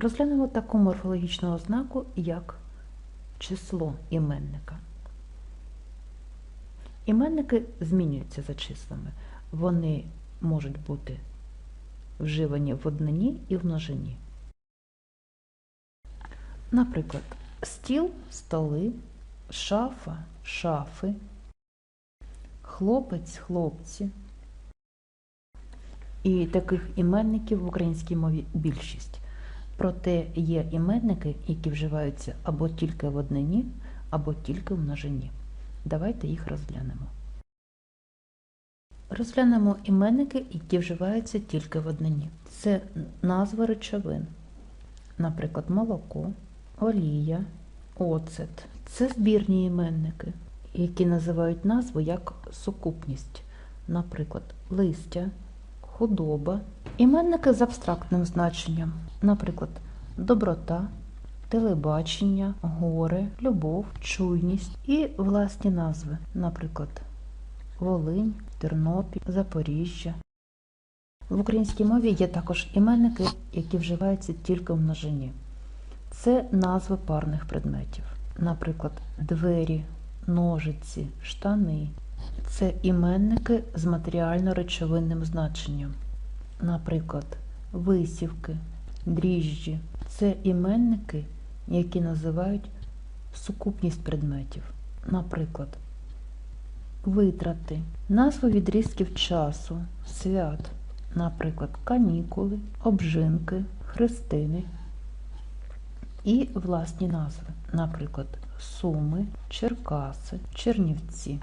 Розглянемо таку морфологічну ознаку, як число іменника. Іменники змінюються за числами. Вони можуть бути вживані в однині і в множині. Наприклад, стіл столи, шафа шафи, хлопець хлопці. І таких іменників в українській мові більшість. Проте є іменники, які вживаються або тільки в однині, або тільки в множині. Давайте їх розглянемо. Розглянемо іменники, які вживаються тільки в однині. Це назви речовин, наприклад, молоко, олія, оцет. Це збірні іменники, які називають назву як сукупність, наприклад, листя, худоба. Іменники з абстрактним значенням, наприклад, доброта, телебачення, горе, любов, чуйність і власні назви, наприклад, Волинь, Тернопіль, Запоріжжя. В українській мові є також іменники, які вживаються тільки в множині. Це назви парних предметів, наприклад, двері, ножиці, штани. Це іменники з матеріально-речовинним значенням, наприклад, висівки, дріжджі. Це іменники, які називають сукупність предметів, наприклад, витрати, назви відрізків часу, свят, наприклад, канікули, обжинки, хрестини і власні назви, наприклад, Суми, Черкаси, Чернівці.